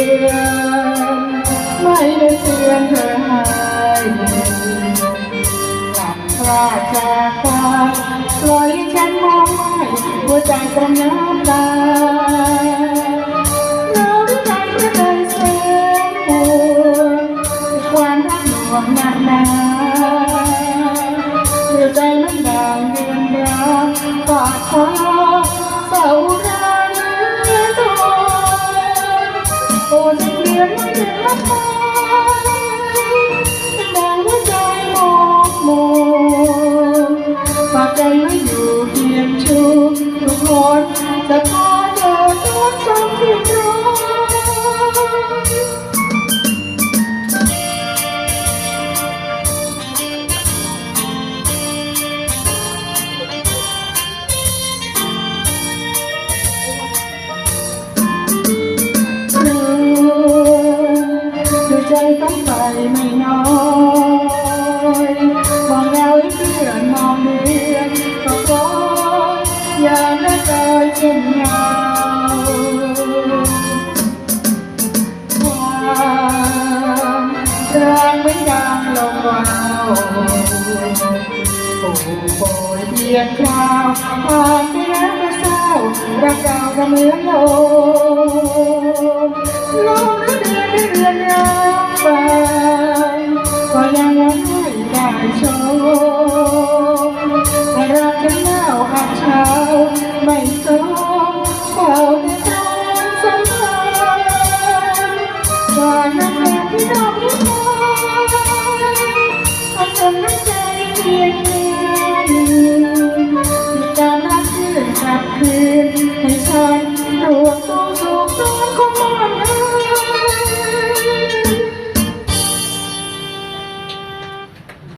อน ไม่ได้เตือนเธอหายตัดพลาดจากตาปล่อยให้ฉันมองไม่หัวใจจมน้ำตาเดือนเปวดามหน่วใจมันด่างเดือดร้อนกอดคอ องมองฝากใจไม่อยู่เพียงชูทุกคนจะพาเธอตัวจำที่ตรงคือ ไม่น้อยมองแล้วเพื่อนมองเดือนก็ก็อย่าละเกินเช่นเงาความรักไม่ดังลงวาวโอ้โปรยเพียงคราวผ่านไปแล้วก็เศร้ารักเก่าก็เหมือนโลมลม sống xanh